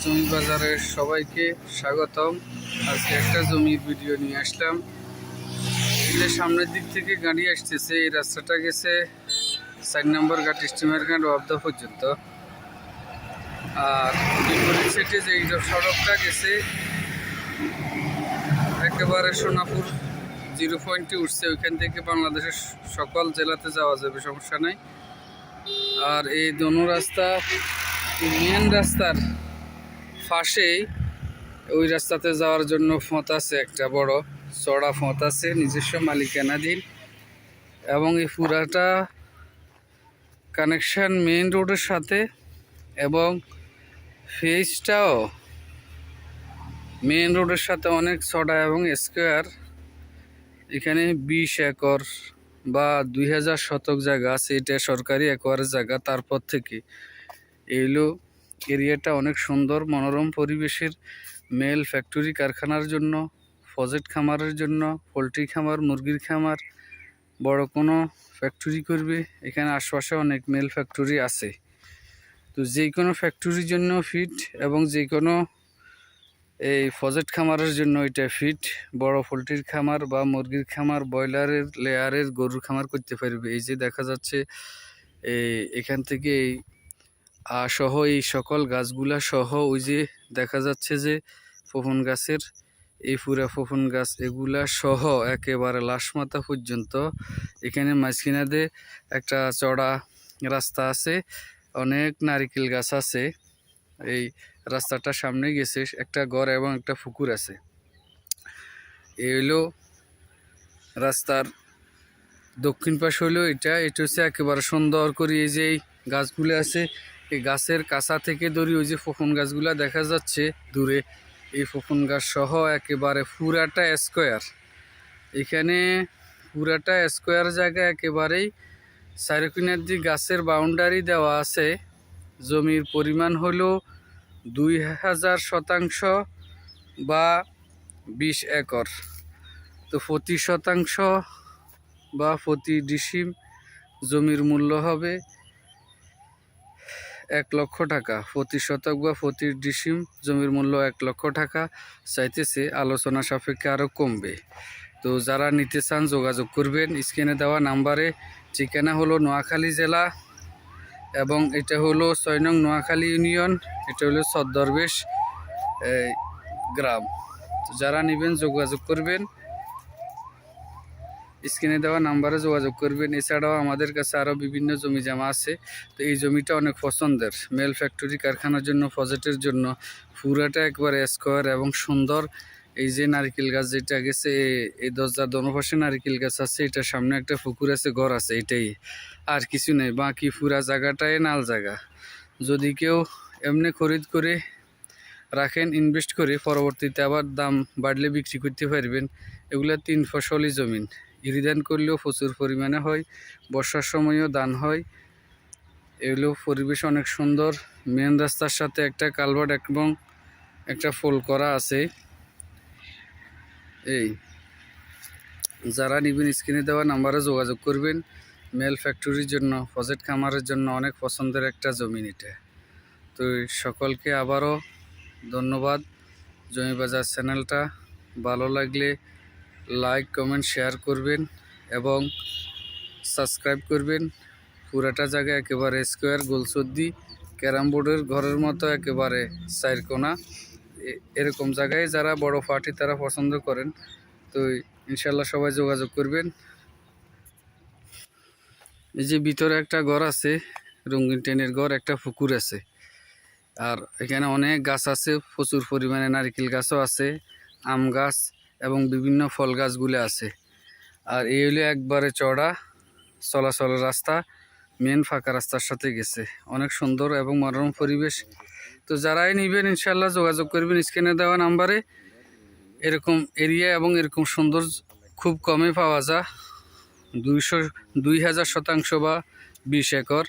জমি বাজারের সবাইকে স্বাগতম। আজকে একটা জমির ভিডিও নিয়ে আসলাম। সামনের দিক থেকে গাড়ি আসতেছে, এই রাস্তাটা গেছে চার নম্বর ঘাট স্টিমার ঘাট ওয়াবদা পর্যন্ত। আর বিপরীত সাইডে যে সড়কটা গেছে, একেবারে সোনাপুর জিরো পয়েন্টে উঠছে। ওইখান থেকে বাংলাদেশের সকল জেলাতে যাওয়া যাবে, সমস্যা নাই। আর এই দোনো রাস্তা মেন রাস্তার পাশেই ওই রাস্তাতে যাওয়ার জন্য ফোঁত আছে, একটা বড় চড়া ফোঁত আছে, নিজস্ব মালিকানাধীন এবং এই পুরাটা কানেকশান মেন রোডের সাথে এবং ফেজটাও মেন রোডের সাথে অনেক ছড়া এবং স্কোয়ার এখানে বিশ একর বা দুই হাজার শতক জায়গা আছে, এটা সরকারি একরের জায়গা, তারপর থেকে এইগুলো এরিয়াটা অনেক সুন্দর, মনোরম পরিবেশের। মেল ফ্যাক্টরি কারখানার জন্য, ফজেট খামারের জন্য, পোলট্রি খামার, মুরগির খামার, বড় কোনো ফ্যাক্টরি করবে। এখানে আশপাশে অনেক মেল ফ্যাক্টরি আছে। তো যে কোনো ফ্যাক্টরির জন্য ফিট এবং যে কোনো এই ফজেট খামারের জন্য এটা ফিট। বড় পোলট্রির খামার বা মুরগির খামার, ব্রয়লারের, লেয়ারের গরুর খামার করতে পারবে। এই যে দেখা যাচ্ছে এখান থেকে এই সহ এই সকল গাছগুলা সহ ওই যে দেখা যাচ্ছে যে ফফন গাছের এই পুরা ফফন গাছ এগুলা সহ একেবারে লাশমাথা পর্যন্ত। এখানে মাঝখানাতে একটা চড়া রাস্তা আছে, অনেক নারিকেল গাছ আছে। এই রাস্তাটার সামনে গেছে একটা ঘর এবং একটা পুকুর আছে। এই হলো রাস্তার দক্ষিণ পাশ হলো এটা এটা হচ্ছে একেবারে সুন্দর করে এই যে গাছগুলো আছে এই গাছের কাছা থেকে ধরি ওই যে ফফন গাছগুলা দেখা যাচ্ছে দূরে। এই ফফন গাছ সহ একেবারে পুরাটা স্কোয়ার এখানে পুরাটা স্কোয়ার জায়গা একেবারেই চারিকিনার যে গাছের বাউন্ডারি দেওয়া আছে। জমির পরিমাণ হলো দুই হাজার শতাংশ বা বিশ একর। তো প্রতি শতাংশ বা প্রতি ডিসিম জমির মূল্য হবে এক লক্ষ টাকা। প্রতি শতক বা প্রতি ডিসিম জমির মূল্য এক লক্ষ টাকা চাইতেছে। আলোচনা সাপেক্ষে আরও কমবে। তো যারা নিতে চান যোগাযোগ করবেন। স্ক্রিনে দেওয়া নাম্বারে ঠিকানা হলো নোয়াখালী জেলা এবং এটা হলো ছয় নং নোয়াখালী ইউনিয়ন। এটা হলো সদ্দরবেশ গ্রাম। যারা নেবেন যোগাযোগ করবেন। স্ক্রিনে দেওয়া নাম্বারে যোগাযোগ করবেন। এছাড়াও আমাদের কাছে আরও বিভিন্ন জমি জমা আছে। তো এই জমিটা অনেক পছন্দের। মেল ফ্যাক্টরি, কারখানার জন্য, প্রজেক্টের জন্য। পুরাটা একবারে স্কোয়ার এবং সুন্দর। এই যে নারকেল গাছ যেটা গেছে এই দরজার দনপাশে নারকেল গাছ আছে। এটা সামনে একটা পুকুর আছে, ঘর আছে এটাই। আর কিছু নেই, বাকি পুরা জায়গাটাই নাল জায়গা। যদি কেউ এমনি খরিদ করে রাখেন ইনভেস্ট করে, পরবর্তীতে আবার দাম বাড়লে বিক্রি করতে পারবেন। এগুলো তিন ফসলি জমিন। ইরিদান করলেও প্রচুর পরিমাণে হয়, বর্ষার সময়ও দান হয়। এগুলো পরিবেশ অনেক সুন্দর। মেন রাস্তার সাথে একটা কালভার্ট এবং একটা ফুল করা আছে। এই, যারা নিবেন স্ক্রিনে দেওয়া নাম্বারে যোগাযোগ করবেন। মেল ফ্যাক্টরির জন্য প্রজেক্ট খামারের জন্য অনেক পছন্দের একটা জমিন এটা তো সকলকে আবারও ধন্যবাদ। জমি বাজার চ্যানেলটা ভালো লাগলে লাইক কমেন্ট শেয়ার করবেন এবং সাবস্ক্রাইব করবেন। পুরাটা জায়গা একেবারে স্কোয়ার গোলসদ্দি ক্যারাম বোর্ডের ঘরের মতো একেবারে এ- এরকম জায়গায় যারা বড় পার্টি তারা পছন্দ করেন। তো ইনশাল্লাহ সবাই যোগাযোগ করবেন। এই যে ভিতরে একটা ঘর আছে, রঙিন টেনের ঘর, একটা পুকুর আছে। আর এখানে অনেক গাছ আছে, প্রচুর পরিমাণে নারকেল গাছও আছে, আম গাছ এবং বিভিন্ন ফল গাছগুলো আছে। আর এই হলো একবারে চড়া, চলাচলের রাস্তা মেন ফাঁকা রাস্তার সাথে গেছে। অনেক সুন্দর এবং মনোরম পরিবেশ। তো যারাই নিবেন ইনশাল্লাহ যোগাযোগ করবেন স্ক্রিনে দেওয়া নাম্বারে। এরকম এরিয়া এবং এরকম সুন্দর খুব কমে পাওয়া যায়। দুইশো, দুই হাজার শতাংশ বা বিশ একর।